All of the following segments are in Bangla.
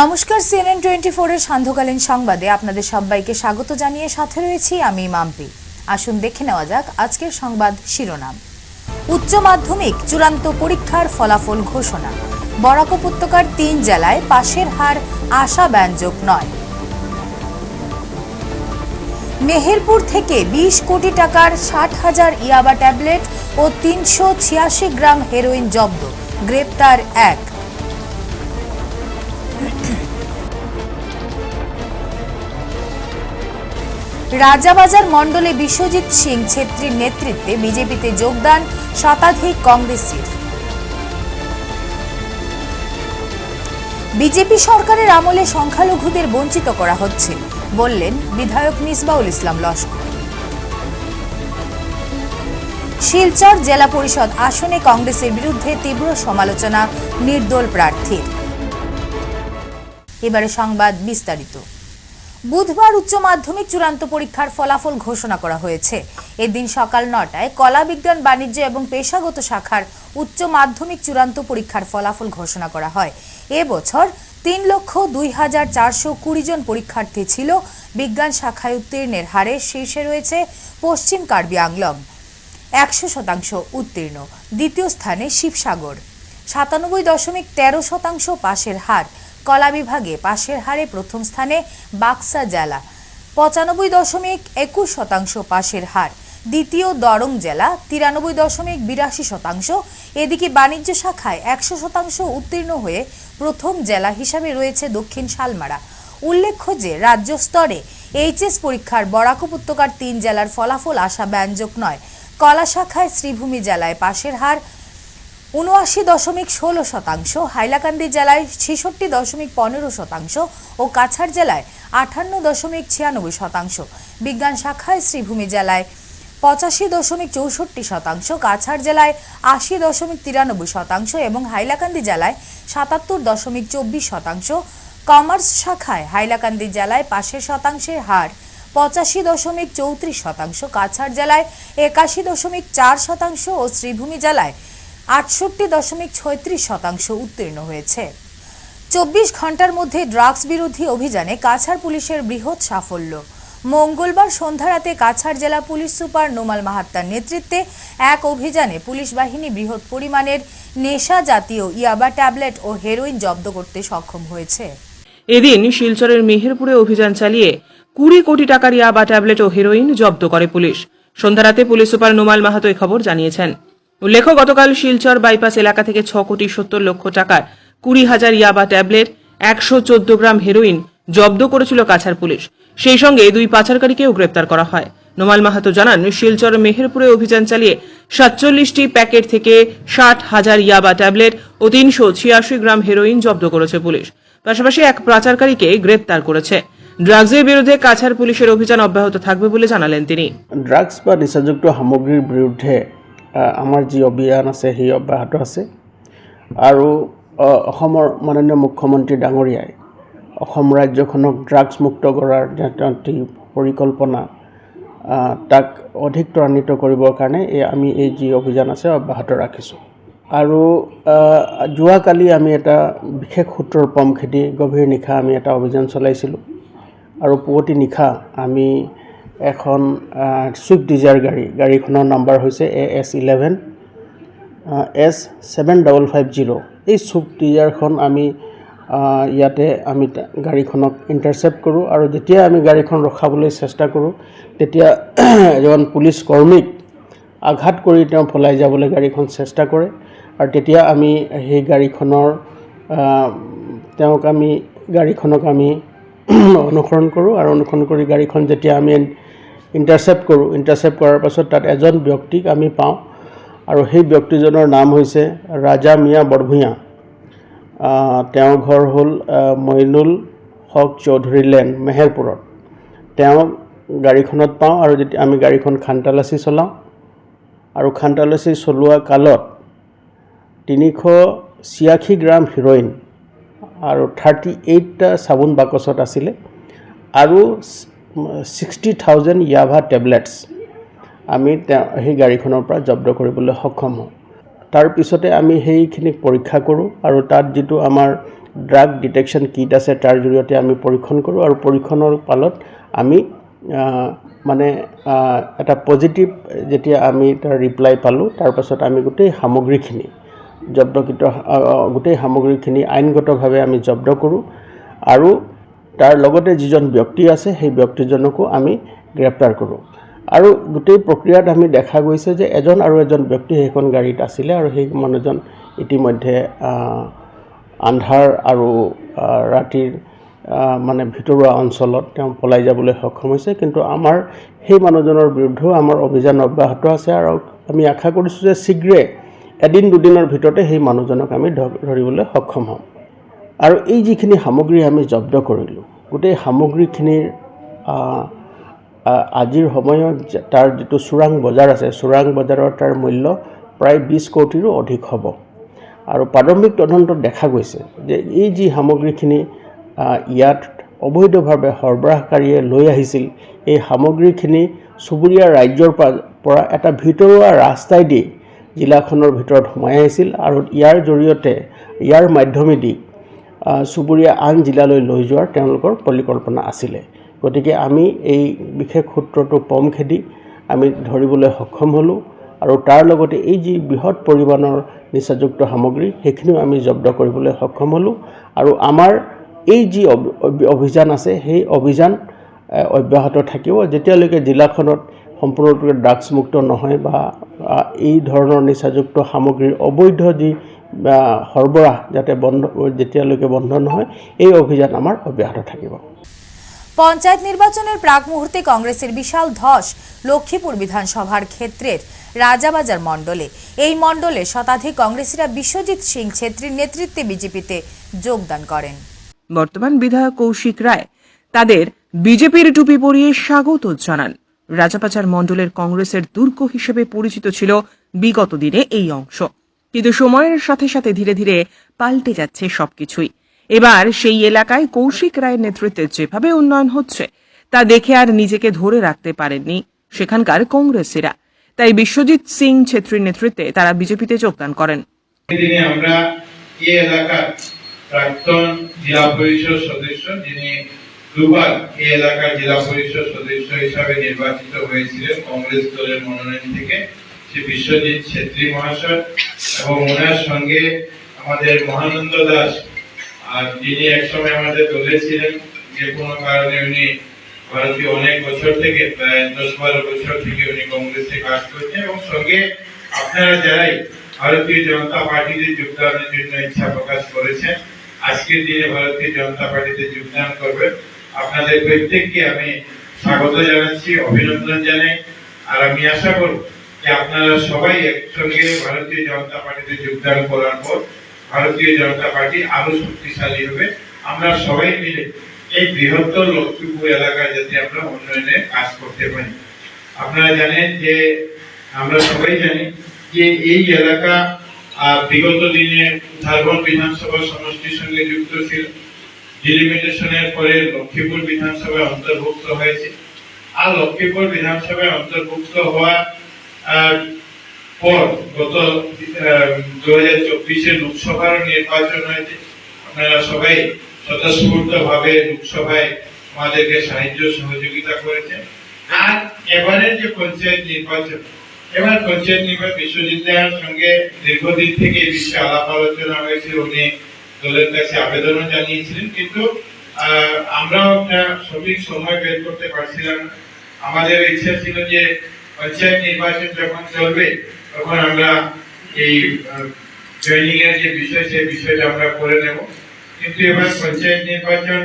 নমস্কার সিএনএন টোয়েন্টি ফোরের সান্ধ্যকালীন সংবাদে আপনাদের সবাইকে স্বাগত জানিয়ে সাথে রয়েছি আমি মাম্পি। আসুন দেখে নেওয়া যাক আজকের সংবাদ শিরোনাম। উচ্চ মাধ্যমিক চূড়ান্ত পরীক্ষার ফলাফল ঘোষণা। বরাক উপত্যকার তিন জেলায় পাশের হার আশাব্যঞ্জক নয়। মেহেরপুর থেকে বিশ কোটি টাকার ষাট হাজার ইয়াবা ট্যাবলেট ও তিনশো ছিয়াশি গ্রাম হেরোইন জব্দ। গ্রেপ্তার এক। রাজাবাজার মণ্ডলে বিশ্বজিৎ সিং ছেত্রীর নেতৃত্বে বিজেপিতে যোগদান শতাধিক কংগ্রেসের। বিজেপি সরকারের আমলে সংখ্যালঘুদের বঞ্চিত করা হচ্ছে, বললেন বিধায়ক মিসবাউল ইসলাম লস্কর। শিলচর জেলা পরিষদ আসনে কংগ্রেসের বিরুদ্ধে তীব্র সমালোচনা, নির্দল প্রার্থীর। এবারে সংবাদ বিস্তারিত। বুধবার উচ্চ মাধ্যমিক চূড়ান্ত পরীক্ষার ফলাফল ঘোষণা করা হয়েছে। এদিন সকাল নটায় কলা বিজ্ঞান, বাণিজ্য এবং পেশাগত শাখার উচ্চ মাধ্যমিক চূড়ান্ত পরীক্ষার ফলাফল ঘোষণা করা হয়। এবছর তিন লক্ষ দুই হাজার চারশো কুড়ি জন পরীক্ষার্থী ছিল। বিজ্ঞান শাখায় উত্তীর্ণের হারে শীর্ষে রয়েছে পশ্চিম কার্বি আংলং, একশো শতাংশ উত্তীর্ণ, দ্বিতীয় স্থানে শিবসাগর, সাতানব্বই দশমিক তেরো শতাংশ পাশের হার। কলা বিভাগে পাশের হারে প্রথম স্থানে বাক্সা জেলা, পঁচানব্বই দশমিক একুশ শতাংশ পাশের হার। দ্বিতীয় দরং জেলা, তিরানব্বই দশমিক বিরাশি শতাংশ। এদিকে বাণিজ্য শাখায় একশো শতাংশ উত্তীর্ণ হয়ে প্রথম জেলা হিসাবে রয়েছে দক্ষিণ শালমারা। উল্লেখ্য যে, রাজ্য স্তরে এইচএস পরীক্ষার বরাক উপত্যকার তিন জেলার ফলাফল আশাব্যঞ্জক নয়। কলা শাখায় শ্রীভূমি জেলায় পাশের হার উনআশি দশমিক ষোলো শতাংশ, হাইলাকান্দি জেলায় ছেষট্টি দশমিক পনেরো শতাংশ ও কাছাড় জেলায় আটান্ন দশমিক ছিয়ানব্বই শতাংশ। বিজ্ঞান শাখায় শ্রীভূমি জেলায় পঁচাশি দশমিক চৌষট্টি শতাংশ, কাছাড় জেলায় আশি দশমিক তিরানব্বই শতাংশ এবং হাইলাকান্দি জেলায় সাতাত্তর দশমিক চব্বিশ শতাংশ। কমার্স শাখায় হাইলাকান্দি জেলায় পাশের শতাংশের হার পঁচাশি দশমিক চৌত্রিশ শতাংশ, কাছাড় জেলায় একাশি দশমিক চার শতাংশ ও শ্রীভূমি জেলায় আটষট্টি দশমিক ছয়ত্রিশ শতাংশ উত্তীর্ণ হয়েছে। চব্বিশ ঘণ্টার মধ্যে ড্রাগস বিরোধী অভিযানে কাছাড় পুলিশের বৃহৎ সাফল্য। মঙ্গলবার সন্ধ্যা রাতে কাছাড় জেলা পুলিশ সুপার নোমাল মাহাত্তার নেতৃত্বে এক অভিযানে পুলিশ বাহিনী বৃহৎ পরিমাণের নেশা জাতীয় ইয়াবা ট্যাবলেট ও হেরোইন জব্দ করতে সক্ষম হয়েছে। এদিন শিলচরের মেহেরপুরে অভিযান চালিয়ে কুড়ি কোটি টাকার ইয়াবা ট্যাবলেট ও হেরোইন জব্দ করে পুলিশ। সন্ধ্যারাতে পুলিশ সুপার নোমাল মাহাতো খবর জানিয়েছেন। উল্লেখ্য গতকাল শিলচর বাইপাস এলাকা থেকে ছ কোটি সত্তর লক্ষ টাকার কুড়ি হাজার ইয়াবা ট্যাবলেট একশো চোদ্দ গ্রাম হেরোইন জব্দ করেছিল কাছাড় পুলিশ। সেই সঙ্গে দুই পাচারকারীকেও গ্রেপ্তার করা হয়। নোমাল মাহাতো জানান শিলচর মেহেরপুরে অভিযান চালিয়ে সাতচল্লিশটি প্যাকেট থেকে ষাট হাজার ইয়াবা ট্যাবলেট ও তিনশো ছিয়াশি গ্রাম হেরোইন জব্দ করেছে পুলিশ। পাশাপাশি এক পাচারকারীকে গ্রেপ্তার করেছে। ড্রাগসের বিরুদ্ধে কাছাড় পুলিশের অভিযান অব্যাহত থাকবে বলে জানালেন তিনি। ড্ৰাগছ বা নিচাযুক্ত সামগ্ৰীৰ বিৰুদ্ধে আহ, আমাৰ যি অভিযান আছে সেই অব্যাহত আছে। আৰু অসমৰ মাননীয় মুখ্যমন্ত্ৰী ডাঙৰীয়াই অসম ৰাজ্যখনক ড্ৰাগছ মুক্ত কৰাৰ যে পৰিকল্পনা তাক অধিক ত্বৰান্বিত কৰিবৰ কাৰণে এই আমি এই যি অভিযান আছে অব্যাহত ৰাখিছোঁ। আৰু যোৱাকালি আমি এটা বিশেষ সূত্ৰৰ পম খেদি গভীৰ নিশা আমি এটা অভিযান চলাইছিলোঁ। আৰু পুৱতি নিশা আমি এখন ছুইফ্ট ডিজায়াৰ গাড়ী গাড়ীখনৰ নাম্বাৰ হৈছে A S eleven S seven double five zero' এই ছুইফ্ট ডিজায়াৰখন আমি ইয়াতে আমি গাড়ীখনক ইণ্টাৰচেপ্ট কৰোঁ আৰু যেতিয়া আমি গাড়ীখন ৰখাবলৈ চেষ্টা কৰোঁ তেতিয়া এজন পুলিচ কৰ্মীক আঘাত কৰি তেওঁ পলাই যাবলৈ গাড়ীখন চেষ্টা কৰে আৰু তেতিয়া আমি সেই গাড়ীখনৰ তেওঁক আমি গাড়ীখনক আমি অনুসৰণ কৰোঁ আৰু অনুসৰণ কৰি গাড়ীখন যেতিয়া আমি ইণ্টাৰচেপ্ট কৰোঁ। ইণ্টাৰচেপ্ট কৰাৰ পাছত তাত এজন ব্যক্তিক আমি পাওঁ আৰু সেই ব্যক্তিজনৰ নাম হৈছে ৰাজা মিয়া বৰভূঞা। তেওঁৰ ঘৰ হ'ল মইনুল হক চৌধুৰী লেন মেহেৰপুৰত। তেওঁ গাড়ীখনত পাওঁ আৰু যেতিয়া আমি গাড়ীখন খানতালাচি চলাওঁ। আৰু খানতালাচি চলোৱা কালত তিনিশ ছিয়াশী গ্ৰাম হিৰ'ইন আৰু থাৰ্টি এইটটা চাবোন বাকচত আছিলে। আৰু ছিক্সটি থাউজেণ্ড ইয়াভা টেবলেটছ আমি তেওঁ সেই গাড়ীখনৰ পৰা জব্দ কৰিবলৈ সক্ষম হওঁ। তাৰপিছতে আমি সেইখিনিক পৰীক্ষা কৰোঁ আৰু তাত যিটো আমাৰ ড্ৰাগ ডিটেকশ্যন কিট আছে তাৰ জৰিয়তে আমি পৰীক্ষণ কৰোঁ আৰু পৰীক্ষণৰ পালত আমি মানে এটা পজিটিভ যেতিয়া আমি তাৰ ৰিপ্লাই পালোঁ তাৰপাছত আমি গোটেই সামগ্ৰীখিনি জব্দকৃত গোটেই সামগ্ৰীখিনি আইনগতভাৱে আমি জব্দ কৰোঁ আৰু তাৰ লগতে যিজন ব্যক্তি আছে সেই ব্যক্তিজনকো আমি গ্ৰেপ্তাৰ কৰোঁ। আৰু গোটেই প্ৰক্ৰিয়াত আমি দেখা গৈছে যে এজন আৰু এজন ব্যক্তি সেইখন গাড়ীত আছিলে আৰু সেই মানুহজন ইতিমধ্যে আন্ধাৰ আৰু ৰাতিৰ মানে ভিতৰুৱা অঞ্চলত তেওঁ পলাই যাবলৈ সক্ষম হৈছে। কিন্তু আমাৰ সেই মানুহজনৰ বিৰুদ্ধেও আমাৰ অভিযান অব্যাহত আছে আৰু আমি আশা কৰিছোঁ যে শীঘ্ৰে এদিন দুদিনৰ ভিতৰতে সেই মানুহজনক আমি ধৰিবলৈ সক্ষম হ'ম। আৰু এই যিখিনি সামগ্ৰী আমি জব্দ কৰিলোঁ গোটেই সামগ্ৰীখিনিৰ আজিৰ সময়ত তাৰ যিটো চোৰাং বজাৰ আছে চোৰাং বজাৰৰ তাৰ মূল্য প্ৰায় বিছ কোটিৰো অধিক হ'ব। আৰু প্ৰাৰম্ভিক তদন্তত দেখা গৈছে যে এই যি সামগ্ৰীখিনি ইয়াত অবৈধভাৱে সৰবৰাহকাৰীয়ে লৈ আহিছিল এই সামগ্ৰীখিনি চুবুৰীয়া ৰাজ্যৰ পৰা- এটা ভিতৰুৱা ৰাস্তাইদি জিলাখনৰ ভিতৰত সোমাই আহিছিল আৰু ইয়াৰ জৰিয়তে ইয়াৰ মাধ্যমেদি চুবুৰীয়া আন জিলালৈ লৈ যোৱাৰ তেওঁলোকৰ পৰিকল্পনা আছিলে। গতিকে আমি এই বিশেষ সূত্ৰটো পম খেদি আমি ধৰিবলৈ সক্ষম হ'লোঁ আৰু তাৰ লগতে এই যি বৃহৎ পৰিমাণৰ নিচাযুক্ত সামগ্ৰী সেইখিনিও আমি জব্দ কৰিবলৈ সক্ষম হ'লোঁ আৰু আমাৰ এই যি অভি- অভি- অভিযান আছে সেই অভিযান অব্যাহত থাকিব। যেতিয়ালৈকে জিলাখনত সম্পূৰ্ণৰূপে ড্ৰাগছমুক্ত নহয় বা এই ধৰণৰ নিচাযুক্ত সামগ্ৰীৰ অবৈধ যি সৰবৰাহ যাতে বন্ধ যেতিয়ালৈকে বন্ধ নহয় এই অভিযান আমাৰ অব্যাহত থাকিব। পঞ্চায়েত নির্বাচনের প্রাক মুহূর্তে কংগ্রেসের বিশাল ধস লক্ষ্মীপুর বিধানসভার ক্ষেত্রের রাজাবাজার মণ্ডলে। এই মণ্ডলে শতাধিক কংগ্রেসীরা বিশ্বজিৎ সিং ছেত্রীর নেতৃত্বে বিজেপিতে যোগদান করেন। বর্তমান বিধায়ক কৌশিক রায় তাদের বিজেপির টুপি পরিয়ে স্বাগত জানান। রাজাবাজার মণ্ডলের কংগ্রেসের দুর্গ হিসেবে পরিচিত ছিল বিগত দিনে এই অংশ। কিন্তু সময়ের সাথে সাথে ধীরে ধীরে পাল্টে যাচ্ছে সবকিছুই। এবার সেই এলাকায় কৌশিক রায়ের নেতৃত্বে যেভাবে উন্নয়ন হচ্ছে, তা দেখে আর নিজেকে ধরে রাখতে পারেননি সেখানকার কংগ্রেসীরা। তাই বিশ্বজিৎ সিং ছেত্রীর নেতৃত্বে তারা বিজেপিতে যোগদান করেন। আমরা এই এলাকার প্রাক্তন জেলা পরিষদ সদস্য, যিনি দুবার এই এলাকার জেলা পরিষদ সদস্য হিসাবে নির্বাচিত হয়েছিলেন কংগ্রেস দলের মনোনয়ন থেকে শ্রী বিশ্বজিৎ ছেত্রী মহাশয় এবং ওনার সঙ্গে আমাদের মহানন্দ দাস। আর যিনি একসময় আমাদের দলে ছিলেন, যে কোনো কারণে উনি ভারতীয় অনেক বছর থেকে, প্রায় দশ বারো বছর থেকে উনি কংগ্রেসে কাজ করছেন এবং সঙ্গে আপনারা যারাই ভারতীয় জনতা পার্টিতে যোগদানের জন্য ইচ্ছা প্রকাশ করেছেন, আজকের দিনে ভারতীয় জনতা পার্টিতে যোগদান করবেন। আপনাদের প্রত্যেককে আমি স্বাগত জানাচ্ছি, অভিনন্দন জানাই। আর আমি আশা করব যে আপনারা সবাই একসঙ্গে ভারতীয় জনতা পার্টিতে যোগদান করার পর ভারতীয় জনতা পার্টি আরও শক্তিশালী হবে। আমরা সবাই মিলে এই বৃহত্তর লক্ষ্মীপুর এলাকায় যাতে আমরা উন্নয়নে কাজ করতে পারি। আপনারা জানেন যে, আমরা সবাই জানি যে এই এলাকা বিগত দিনে ঝাড়খণ্ড বিধানসভা সমষ্টির সঙ্গে যুক্ত ছিল। ডিলিমিটেশনের পরে লক্ষ্মীপুর বিধানসভায় অন্তর্ভুক্ত হয়েছে। আর লক্ষ্মীপুর বিধানসভায় অন্তর্ভুক্ত হওয়া পর গত দু হাজার চব্বিশে লোকসভার নির্বাচন হয়েছে, আপনারা সবাই স্বতঃস্ফূর্ত ভাবে লোকসভায় আমাদেরকে সাহায্য, সহযোগিতা করেছেন আর এবারের যে পঞ্চায়েত নির্বাচন, এবার পঞ্চায়েত নির্বাচন বিশ্বজিৎ সঙ্গে দীর্ঘদিন থেকে এই আলাপ আলোচনা হয়েছে, উনি দলের কাছে আবেদনও জানিয়েছিলেন, কিন্তু আমরাও একটা সঠিক সময় বের করতে পারছিলাম। আমাদের ইচ্ছা ছিল যে পঞ্চায়েত নির্বাচন যখন চলবে, তখন আমরা এই জয়নিং এর যে বিষয়, সেই বিষয়টা আমরা করে নেব। কিন্তু এবার পঞ্চায়েত নির্বাচন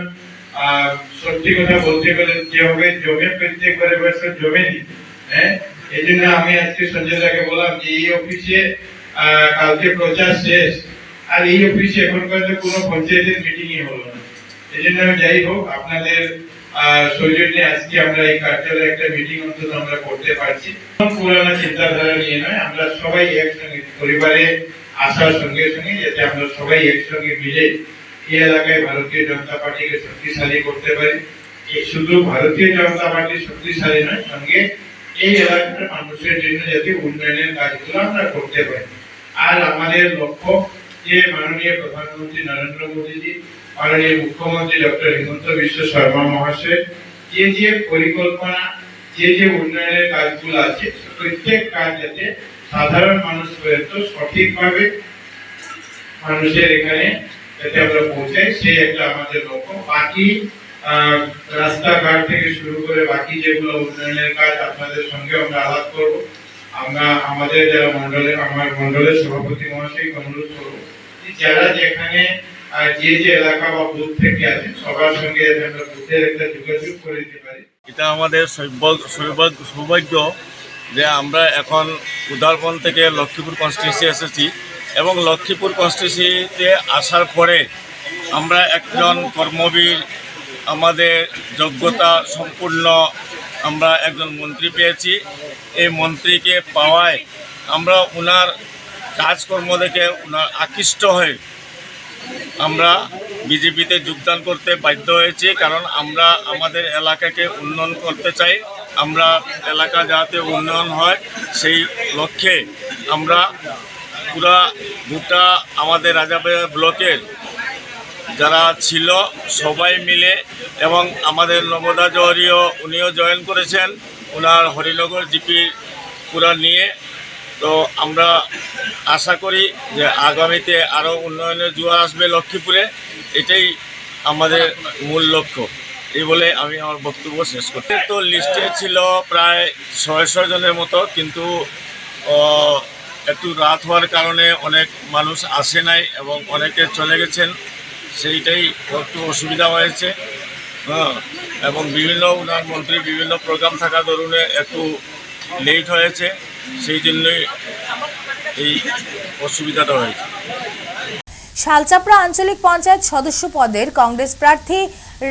সত্যি কথা বলতে গেলে যেভাবে জমে প্রত্যেক করে বছর জমে নি হ্যাঁ? এই জন্য আমি আজকে সঞ্জয় দাকে বললাম যে, এই অফিসে কালকে প্রচার শেষ, আর এই অফিসে এখন পর্যন্ত কোনো পঞ্চায়েতের মিটিংই হলো না। এই জন্য যাই হোক, আপনাদের সৌজন্যে আজকে আমরা এই কার্যালয়ে একটা মিটিং অন্তত আমরা করতে পারছি। পুরানো চিন্তাধারা নিয়ে নয়, আমরা সবাই একসঙ্গে, পরিবারে আসার সঙ্গে সঙ্গে যাতে আমরা সবাই একসঙ্গে মিলে এই এলাকায় ভারতীয় জনতা পার্টিকে শক্তিশালী করতে পারি। শুধু ভারতীয় জনতা পার্টি শক্তিশালী নয়, সঙ্গে এই এলাকার মানুষের জন্য যাতে উন্নয়নের কাজগুলো আমরা করতে পারি। আর আমাদের লক্ষ্য যে মাননীয় প্রধানমন্ত্রী নরেন্দ্র মোদীজি মাননীয় মুখ্যমন্ত্রী ডক্টর হিমন্ত বিশ্ব শর্মা মহাশয়, যে যে পরিকল্পনা, যে যে উন্নয়নের কাজগুলো আছে, প্রত্যেক কাজ যাতে সাধারণ মানুষ পর্যন্ত সঠিকভাবে মানুষের এখানে যাতে আমরা পৌঁছাই, সেই একটা আমাদের লক্ষ্য। বাকি রাস্তাঘাট থেকে শুরু করে বাকি যেগুলো উন্নয়নের কাজ আপনাদের সঙ্গে আমরা আলাপ করব। আমরা আমাদের যারা মন্ডলে, আমার মন্ডলের সভাপতি মহাশয় অনুরোধ করব। যারা যেখানে আহ, যে যে এলাকা বা বুথ থেকে আছেন সবার সঙ্গে আমরা বুথের একটা যোগাযোগ করে দিতে পারি। এটা আমাদের সৌভাগ্য সৌভাগ্য সৌভাগ্য যে আমরা এখন উদারবন থেকে লক্ষ্মীপুর কনস্টিটিউন্সি এসেছি এবং লক্ষ্মীপুর কনস্টিটিউন্সিতে আসার পরে আমরা একজন কর্মবীর আমাদের যোগ্যতা সম্পূর্ণ আমরা একজন মন্ত্রী পেয়েছি। এই মন্ত্রীকে পাওয়ায় আমরা ওনার কাজকর্ম দেখে ওনার আকৃষ্ট হয়ে আমরা বিজেপিতে যোগদান করতে বাধ্য হয়েছি, কারণ আমরা আমাদের এলাকাকে উন্নয়ন করতে চাই। আমরা এলাকা যাতে উন্নয়ন হয়, সেই লক্ষ্যে আমরা পুরা গোটা আমাদের রাজাবাজার ব্লকের যারা ছিল সবাই মিলে এবং আমাদের নবদা জহরিও উনিও জয়েন করেছেন। ওনার হরিনগর জিপি পুরা নিয়ে তো আমরা আশা করি যে আগামীতে আরও উন্নয়নের জোয়ার আসবে লক্ষ্মীপুরে। এটাই আমাদের মূল লক্ষ্য। এই বলে আমি আমার বক্তব্য শেষ করতে তো লিস্টে ছিল প্রায় ছয়শো জনের মতো, কিন্তু একটু রাত হওয়ার কারণে অনেক মানুষ আসে নাই এবং অনেকে চলে গেছেন। সেইটাই একটু অসুবিধা হয়েছে। হ্যাঁ এবং বিভিন্ন উনার মন্ত্রী বিভিন্ন প্রোগ্রাম থাকা দরুনে একটু লেট হয়েছে। সেই জন্যই এই অসুবিধাটা হয়েছে। শালচাপড়া আঞ্চলিক পঞ্চায়েত সদস্য পদের কংগ্রেস প্রার্থী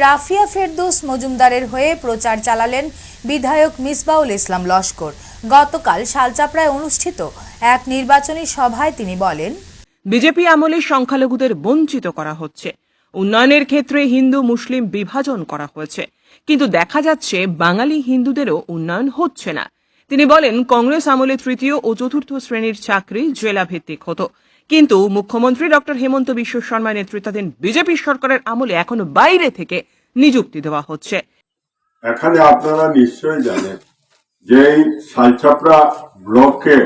রাফিয়া ফেরদৌস মজুমদারের হয়ে প্রচার চালালেন বিধায়ক মিসবাউল ইসলাম লস্কর। গতকাল শালচাপড়ায় অনুষ্ঠিত এক নির্বাচনী সভায় তিনি বলেন বিজেপি আমলে সংখ্যালঘুদের বঞ্চিত করা হচ্ছে। উন্নয়নের ক্ষেত্রে হিন্দু মুসলিম বিভাজন করা হয়েছে। কিন্তু দেখা যাচ্ছে বাঙালি হিন্দুদেরও উন্নয়ন হচ্ছে না। তিনি বলেন, কংগ্রেস আমলে তৃতীয় ও চতুর্থ শ্রেণির চাকরি জেলা ভিত্তিক হতো। কিন্তু মুখ্যমন্ত্রী ডক্টর হেমন্ত বিশ্ব শর্মা নেতৃত্বাধীন বিজেপি সরকারের আমলে এখনও বাইরে থেকে নিযুক্তি দেওয়া হচ্ছে। এখানে আপনারা নিশ্চয়ই জানেন যে শালচাপড়া ব্লকে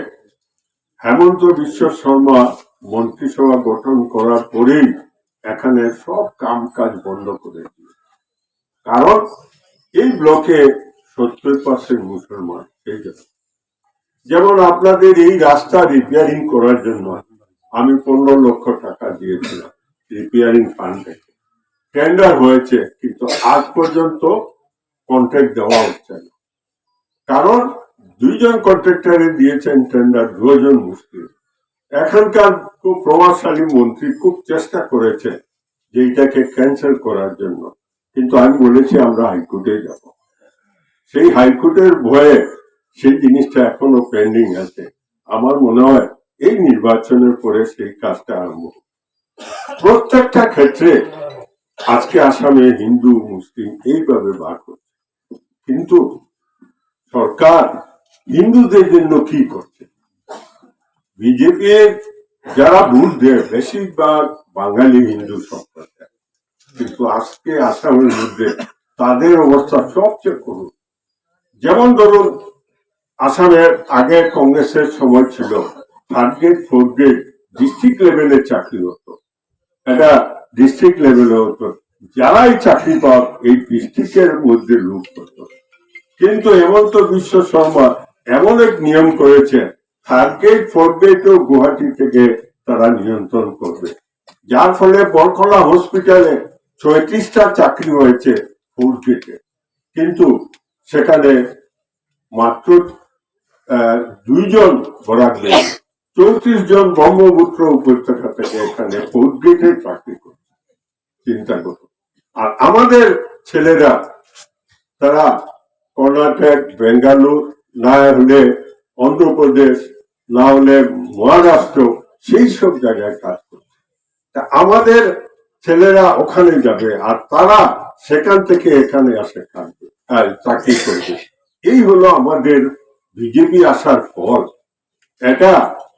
হেমন্ত বিশ্ব শর্মা মন্ত্রিসভা গঠন করার পরেই এখানে সব কাম কাজ বন্ধ করে দিল কারণ এই ব্লকে সত্তর পার্সেন্ট মুসলমান। যেমন আপনাদের এই রাস্তা রিপেয়ারিং করার জন্য আমি পনেরো লক্ষ টাকা দিয়েছিলাম রিপেয়ারিং ফান্ড টেন্ডার হয়েছে, কিন্তু আজ পর্যন্ত কন্ট্রাক্ট দেওয়া হচ্ছে না। কারণ দুইজন কন্ট্রাক্টরে দিয়েছেন টেন্ডার দুজন মুসলিম। এখানকার খুব প্রভাবশালী মন্ত্রী খুব চেষ্টা করেছে যে এটাকে ক্যান্সেল করার জন্য। কিন্তু আমি বলেছি আমরা হাইকোর্টে যাব। সেই হাইকোর্টের ভয়ে সেই জিনিসটা এখনও পেন্ডিং আছে। আমার মনে হয় এই নির্বাচনের পরে সেই কাজটা আরম্ভ প্রত্যেকটা ক্ষেত্রে আজকে আসামে হিন্দু, মুসলিম এইভাবে ভাগ হচ্ছে কিন্তু সরকার হিন্দুদের জন্য কি করছে? বিজেপির যারা ভুল দেয়, বেশিরভাগ বাঙালি হিন্দু সম্প্রদায়। কিন্তু আজকে আসামের মধ্যে তাদের অবস্থা সবচেয়ে করুন যেমন ধরুন আসামের আগে কংগ্রেসের সময় ছিল third grade fourth grade district লেভেলে চাকরি হতো। এটা ডিস্ট্রিক্ট লেভেলে হতো। যারাই চাকরি পাও এই ডিস্ট্রিক্টের মধ্যে লুট করতো কিন্তু হেমন্ত বিশ্ব শর্মা এমন এক নিয়ম করেছে থার্ড গ্রেড ফোর্থ গ্রেডও গুয়াহাটি থেকে তারা নিয়ন্ত্রণ করবে। যার ফলে বরকলা হসপিটালে ছয়ত্রিশটা চাকরি হয়েছে ফোর্থ গ্রেডে কিন্তু সেখানে মাত্র দুইজন বরাক চৌত্রিশ জন ব্রহ্মপুত্র উপত্যকা থেকে এখানে ফোর্থ চাকরি করছে চিন্তা করুন আর আমাদের ছেলেরা, তারা কর্ণাটক, বেঙ্গালুর না হলে অন্ধ্রপ্রদেশ না হলে মহারাষ্ট্র, সেই সব জায়গায় কাজ করছে। তা আমাদের ছেলেরা ওখানে যাবে আর তারা সেখান থেকে এখানে আসে কাজ চাকরি করবে। এই হলো আমাদের বিজেপি আসার ফল এটা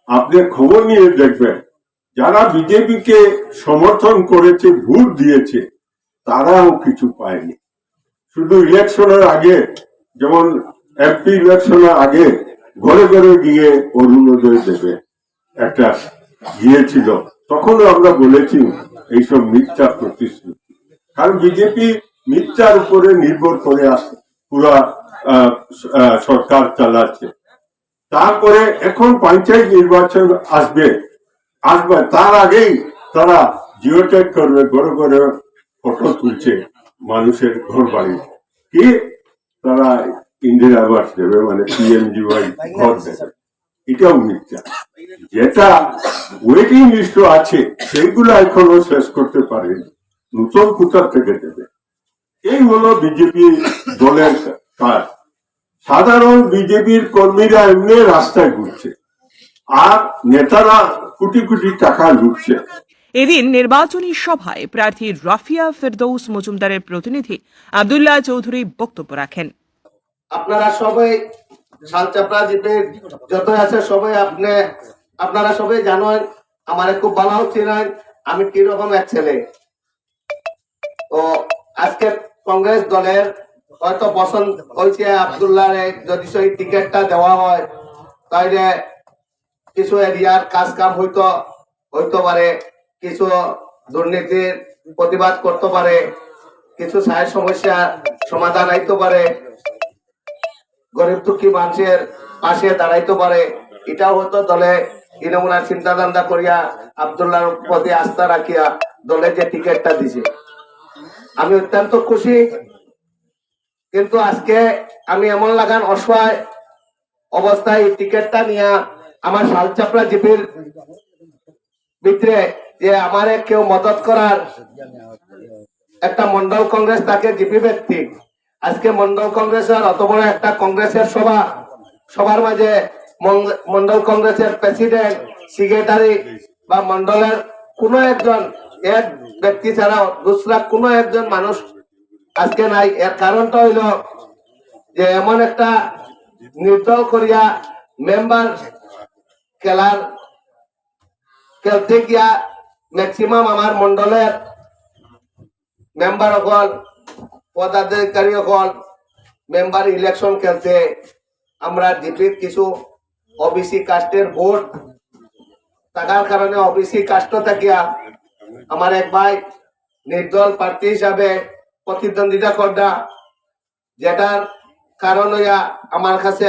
আপনি খবর নিয়ে দেখবেন, যারা বিজেপিকে সমর্থন করেছে, ভোট দিয়েছে, তারাও কিছু পায়নি। শুধু ইলেকশনের আগে, যেমন এমপি ইলেকশনের আগে ঘরে ঘরে গিয়ে অরুণোদয় দেবে একটা গিয়েছিল তখনও আমরা বলেছি এইসব মিথ্যা প্রতিশ্রুতি। কারণ বিজেপি মিথ্যার উপরে নির্ভর করে আসে, পুরা সরকার চালাচ্ছে। তারপরে এখন পঞ্চায়েত নির্বাচন আসবে। আসবে, তার আগেই তারা জিও ট্যাগ করবে ঘরে ঘরে ফটো তুলছে মানুষের ঘর বাড়ি কি? তারা ইন্দিরা আবাস দেবে মানে পিএমজিওয়াই ঘর দেবে। এটাও মিথ্যা। যেটা ওয়েটিং লিস্ট আছে, সেইগুলো এখনও শেষ করতে পারেনি নতুন কোথা থেকে দেবে? এই হলো বিজেপি দলের কাজ। সাধারণ বিজেপির কর্মীরা এমনি রাস্তায় ঘুরছে। আর নেতারা কোটি কোটি টাকা লুটছে। এদিন নির্বাচনী সভায় প্রার্থী রাফিয়া ফেরদৌস মজুমদারের প্রতিনিধি আবদুল্লাহ চৌধুরী বক্তব্য রাখেন। আপনারা সবাই শালচাপড়া জিপের যত আছে সবাই আপনি আপনারা সবাই জানেন আমার খুব ভালো চিনেন আমি কীরকম এক ছেলে। ও আজকে কংগ্রেস দলের হয়তো পছন্দ হয়েছে আবদুল্লাহ যদি সেই টিকিটটা দেওয়া হয়, তাইলে কিছু এরিয়ার কাজ কাম হইতো, হইতে পারে, কিছু দুর্নীতির প্রতিবাদ করতে পারে, কিছু সাহেব সমস্যা সমাধান আইতে পারে, গরিব দুঃখী মানুষের পাশে দাঁড়াইতে পারে। এটাও হয়তো দলে তৃণমূলের চিন্তা ধান্দা করিয়া আবদুল্লাহর প্রতি আস্থা রাখিয়া দলে যে টিকিটটা দিছে। আমি অত্যন্ত খুশি কিন্তু আজকে আমি এমন লাগান অসহায় অবস্থায় টিকিটটা নিয়ে আমার শালচাপড়া জিপির ভিতরে যে আমারে কেউ মদত করার একটা মন্ডল কংগ্রেস, তাকে জিপি ব্যক্তি। আজকে মন্ডল কংগ্রেসের অত বড় একটা কংগ্রেসের সভা সবার মাঝে মন্ডল কংগ্রেসের প্রেসিডেন্ট, সেক্রেটারি বা মন্ডলের কোন একজন এক ব্যক্তি ছাড়াও দুসরা কোন একজন মানুষ আজকে নাই, এর কারণটা হইল যে এমন একটা নির্দল করিয়া মেম্বার খেলার খেলতে গিয়া ম্যাক্সিমাম আমার মন্ডলের মেম্বার অকল পদাধিকারী অকল মেম্বার ইলেকশন খেলতে আমরা জিপির কিছু ওবিসি কাস্টের ভোট থাকার কারণে ওবিসি কাস্ট থাকিয়া আমার এক ভাই নির্দল প্রার্থী হিসাবে প্রতিদ্বন্দ্বিতা করডা যেটার কারণ হইয়া আমার কাছে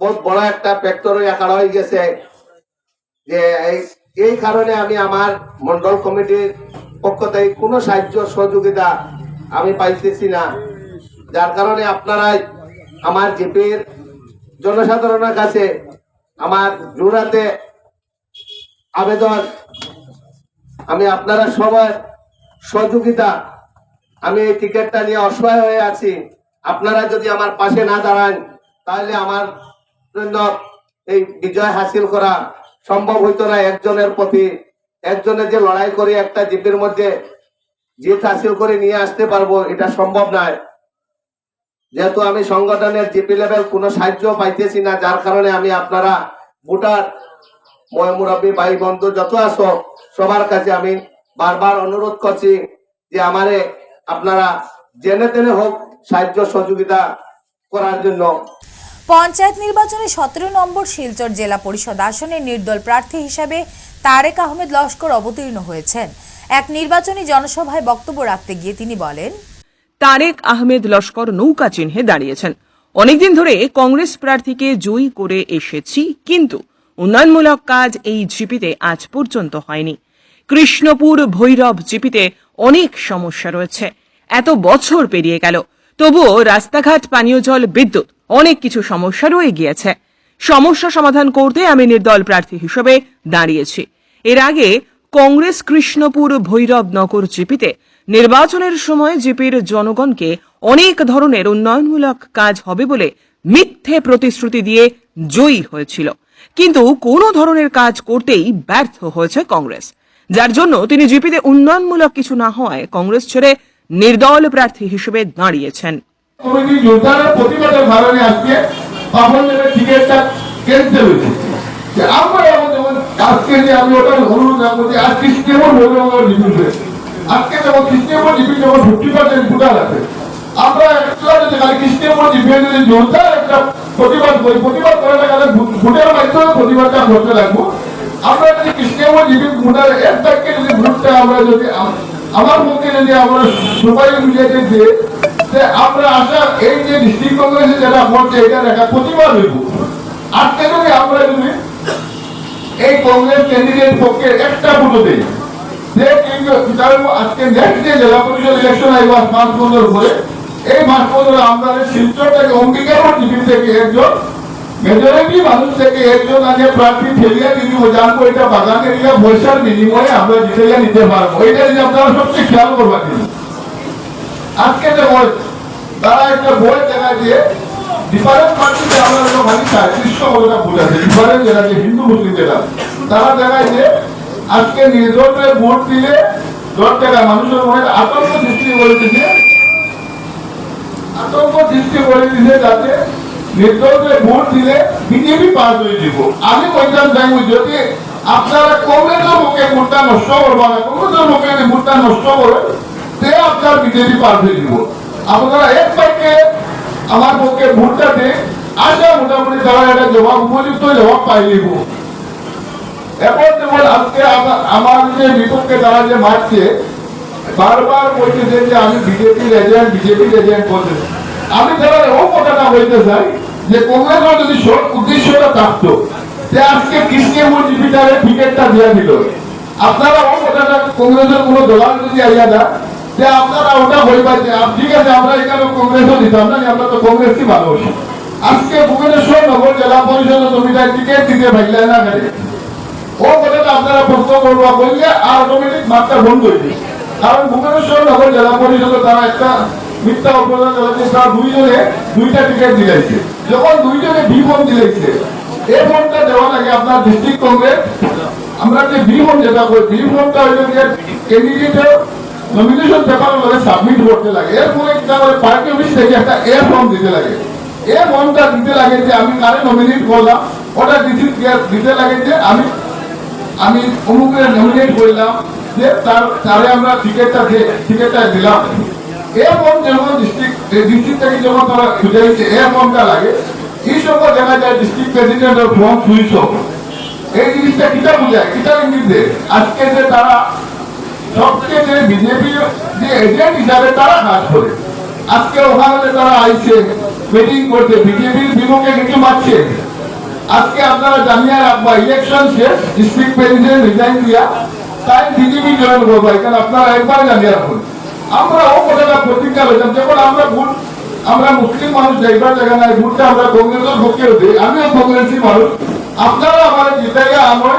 বহুত বড় একটা ফ্যাক্টর হইয়া খাড়া হয়ে গেছে যে এই কারণে আমি আমার মন্ডল কমিটির পক্ষ থেকে কোনো সাহায্য সহযোগিতা আমি পাইতেছি না। যার কারণে আপনারাই আমার জিপির জনসাধারণের কাছে আমার জোড়াতে আবেদন। আমি আপনারা সবার সহযোগিতা আমি এই টিকিটটা নিয়ে অসহায় হয়ে আছি। আপনারা যদি আমার পাশে না দাঁড়ান, তাহলে আমার জন্য এই বিজয় হাসিল করা সম্ভব হইতো না একজনের প্রতি। একজনের যে লড়াই করে একটা জিপের মধ্যে জিত হাসিল করে নিয়ে আসতে পারব, এটা সম্ভব নয়। যেহেতু আমি সংগঠনের জিপি লেভেল কোনো সাহায্য পাইতেছি না, যার কারণে আমি আপনারা ভোটার মুরব্বী ভাই বন্ধু যত আছো, সবার কাছে আমি বারবার অনুরোধ করছি যে আমারে আপনারা জেনে তেনে হোক সাহায্য সহযোগিতা করার জন্য। পঞ্চায়েত নির্বাচনে সতেরো নম্বর শিলচর জেলা পরিষদ আসনে নির্দল প্রার্থী হিসাবে তারেক আহমেদ লস্কর অবতীর্ণ হয়েছেন। এক নির্বাচনী জনসভায় বক্তব্য রাখতে গিয়ে তিনি বলেন তারেক আহমেদ লস্কর নৌকা চিহ্নে দাঁড়িয়েছেন। অনেকদিন ধরে কংগ্রেস প্রার্থীকে জয়ী করে এসেছি কিন্তু উন্নয়নমূলক কাজ এই জিপিতে আজ পর্যন্ত হয়নি। কৃষ্ণপুর ভৈরব জিপিতে অনেক সমস্যা রয়েছে। এত বছর পেরিয়ে গেল। তবুও রাস্তাঘাট, পানীয় জল, বিদ্যুৎ অনেক কিছু সমস্যা রয়ে গিয়েছে। সমস্যা সমাধান করতে আমি নির্দল প্রার্থী হিসেবে দাঁড়িয়েছি। এর আগে কংগ্রেস কৃষ্ণপুর ভৈরব নগর জিপিতে নির্বাচনের সময় জিপির জনগণকে অনেক ধরনের উন্নয়নমূলক কাজ হবে বলে মিথ্যে প্রতিশ্রুতি দিয়ে জয়ী হয়েছিল। কিন্তু কোনো ধরনের কাজ করতেই ব্যর্থ হয়েছে কংগ্রেস। যার জন্য তিনি জিপিতে উন্নয়নমূলক কিছু না হওয়ায় কংগ্রেস ছেড়ে নির্দল প্রার্থী হিসেবে দাঁড়িয়েছেন। প্রতিবাদ করি, প্রতিবাদ করাটা গেলে ভোটের মাধ্যমে প্রতিবাদটা করতে লাগবো। আমরা যদি খ্রিস্টিয়ান ডিপি ভোটার এক বাক্যে যদি ভোটটা আমরা যদি আমার পক্ষে যদি আমরা সবাই মিলে যে যে আমরা আশা এই যে ডিস্ট্রিক্ট কংগ্রেসে যেটা করছে, এটা দেখা প্রতিবাদ হইব। আজকে যদি আমরা যদি এই কংগ্রেস ক্যান্ডিডেট পক্ষে একটা ভোটও দেই, যে কিন্তু আজকে নেক্সট যে জেলা পরিষদ ইলেকশন আইব মাস পনেরো পরে, এই মাস পনেরো আমরা শিলচর থেকে অঙ্গীকার টিভি থেকে একজন মেজরিটি মানুষ থেকে একজন আগে প্রার্থী ফেলিয়া যদি ও জানব এটা বাগান এরিয়া পয়সার বিনিময়ে আমরা জিতাইয়া নিতে পারব। এটা যদি আপনারা সবচেয়ে খেয়াল করবার দিন আজকে যে বই, তারা একটা বই দেখা দিয়ে ডিফারেন্ট পার্টিতে আমরা যখন খালি সাঁত্রিশশো ভোট আছে। ডিফারেন্ট যেটা যে হিন্দু, মুসলিম যেটা তারা দেখায় যে আজকে নির্দলে ভোট দিলে দশ টাকা মানুষের মনে আতঙ্ক সৃষ্টি করে দিচ্ছে আতঙ্ক সৃষ্টি করে দিছে যাতে নির্দলে ভোট দিলে বিজেপি পাস হয়ে যাব। আমি কইতাম যাইব যদি আপনারা কংগ্রেসের মুখে ভোটটা নষ্ট করব না কংগ্রেসের মুখে যদি ভোটটা নষ্ট করে তে আপনার বিজেপি পাস হয়ে যাব। আপনারা এক বাক্যে আমার পক্ষে ভোটটা দিয়ে আশা মোটামুটি তারা একটা জবাব, উপযুক্ত জবাব পাই নিব। এখন যেমন আজকে আমার যে বিপক্ষে তারা যে মারছে, বারবার বলতেছে যে আমি বিজেপির এজেন্ট বিজেপির এজেন্ট বলতে আমি তারা ও কথাটা বলতে চাই যে কংগ্রেসের যদি উদ্দেশ্যটা থাকতো যে আজকে কৃষ্ণের জিপিটারে টিকিটটা দেওয়া দিল। আপনারা ও কথাটা কংগ্রেসের কোনো দলাল যদি আইয়া না যে আপনারা ওটা হইবা যে ঠিক আছে, আমরা এখানে কংগ্রেসও দিতাম না আমরা তো কংগ্রেসই ভালোবাসি আজকে ভুবনেশ্বর নগর জেলা পরিষদ জমিটার টিকিট দিতে পারলে না গেলে ও কথাটা আপনারা প্রশ্ন করবা বললে আর অটোমেটিক মাত্রা বন্ধ হয়ে কারণ ভুবনেশ্বর নগর জেলা পরিষদে তারা একটা মিথ্যা অপরাধ চালাচ্ছে তারা দুইজনে দুইটা টিকিট দিলাইছে যখন দুইজনে বি ফর্ম দিলাইছে এই ফর্মটা দেওয়া লাগে আপনার ডিস্ট্রিক্ট কংগ্রেস আমরা যে বি ফর্ম যেটা করি বি ফর্মটা হইলে যে ক্যান্ডিডেটের নমিনেশন পেপার লগে সাবমিট করতে লাগে। এরপরে কি করে পার্টি অফিস থেকে একটা এ ফর্ম দিতে লাগে। এ ফর্মটা দিতে লাগে যে আমি কারে নমিনেট করলাম, ওটা দিতে- দিতে লাগে যে আমি আমি অমুকের নমিনেট করলাম, যে তার, তারে আমরা টিকিটটা টিকিটটা দিলাম। এ যখন ডিস্ট্রিক্ট ডিস্ট্রিক্ট থেকে যখন তারা বুঝাইছে এ ফর্মটা লাগে, এই সময় দেখা যায় ডিস্ট্রিক্ট প্রেসিডেন্টের ফর্ম সুইচ এই জিনিসটা কিটা বুঝায়? কিটা ইঙ্গিত আজকে যে তারা, সবচেয়ে যে বিজেপি যে এজেন্ট হিসাবে তারা কাজ করে। আজকে ওখানে তারা আইছে মিটিং করতে বিজেপির কিছু মারছে। আজকে আপনারা জানিয়ে রাখবা ইলেকশন শেষ ডিস্ট্রিক্ট প্রেসিডেন্ট রিজাইন দিয়া, তাই বিজেপি জয়েন আপনারা একবার জানিয়ে রাখুন। আমরা কথাটা প্রতিজ্ঞা হয়েছিলাম যখন আমরা ভোট আমরা মুসলিম মানুষ যাইবার জায়গা নাই ভোটটা আমরা কংগ্রেসের পক্ষেও দিই। আমিও কংগ্রেসি মানুষ, আপনারা আমার জিতাইয়া আমার,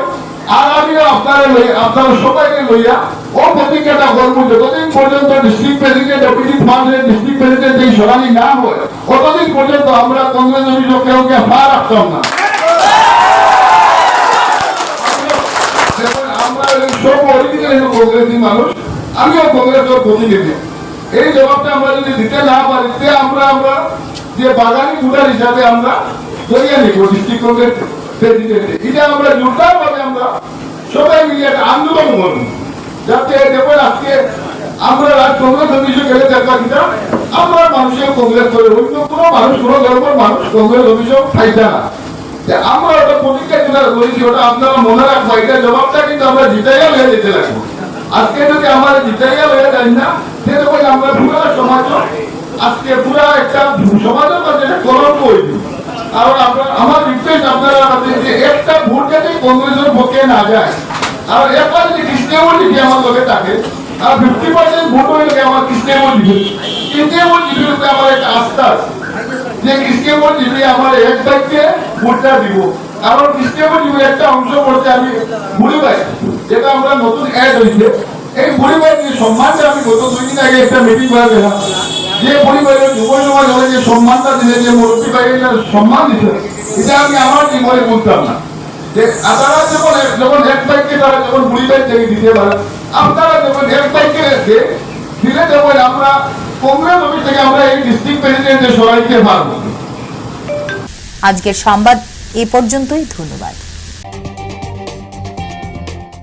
আর আমিও আপনারা লই, আপনারা সবাইকে লইয়া ও প্রতিজ্ঞাটা করব। যতদিন পর্যন্ত ডিস্ট্রিক্ট প্রেসিডেন্ট অপিডি ফান্ডের ডিস্ট্রিক্ট প্রেসিডেন্ট এই সরানি না হয়, ততদিন পর্যন্ত আমরা কংগ্রেস অভিযোগ কেউ কে পা রাখতাম না যেমন আমরা এই সব অরিজিনাল কংগ্রেসি মানুষ আমিও কংগ্রেসের প্রতিনিধি এই জবাবটা আমরা যদি দিতে না পারি, তে আমরা আমরা যে বাগানি ভোটার হিসাবে আমরা ধরিয়ে নিব ডিস্ট্রিক্ট কংগ্রেস এটা আমরা জোরদার ভাবে আমরা সবাই মিলে একটা আন্দোলন করব, যাতে দেখবেন আজকে আমরা রাজ কংগ্রেস অফিসে গেলে দেখা কিনা, আমরা মানুষের কংগ্রেস করে অন্য কোনো মানুষ, কোনো ধর্মের মানুষ কংগ্রেস অফিসেও খাইছে না। আমরা ওটা প্রতিজ্ঞা করেছি ওটা আপনারা মনে রাখব, এটা জবাবটা কিন্তু আমরা জিতাইয়া লয়ে যেতে লাগবো। আজকে যদি আমরা জিতাইয়া লয়ে যাই না বলে আমরা পুরা সমাজ। আজকে পুরা একটা সমাজের কাছে কলঙ্ক হয়ে কারণ আপনার, আমার রিকোয়েস্ট আপনারা যে একটা ভোট যাতে কংগ্রেসের পক্ষে না যায়। আর একবার যদি কৃষ্ণেমন যদি আমার লোকে থাকে, আর ফিফটি পার্সেন্ট ভোট হইলে আমার কৃষ্ণেমন দিবে কৃষ্ণেমন দিবে আমার একটা আস্থা আছে যে কৃষ্ণেমন দিবে আমার এক বাক্যে ভোটটা দিব। কারণ কৃষ্ণেমন দিবে একটা অংশ করতে আমি ভুলে পাই। যেটা আমরা নতুন অ্যাড হয়েছে, এই পরিবারের যে সম্মানটা আমি গত দুই দিন আগে একটা মিটিং করে যে পরিবারের যুব সমাজ হলে যে সম্মানটা দিলে, যে মুরব্বী বাড়ির সম্মান দিতে এটা আমি আমার জীবনে বলতাম না। যে তারা যখন যখন এক বাইককে তারা যখন বুড়ি বাইক থেকে দিতে পারে, আপনারা যখন এক বাইককে এসে দিলে যখন আমরা কংগ্রেস অফিস থেকে আমরা এই ডিস্ট্রিক্ট প্রেসিডেন্টের সবাইকে পারব আজকের সংবাদ এ পর্যন্তই, ধন্যবাদ।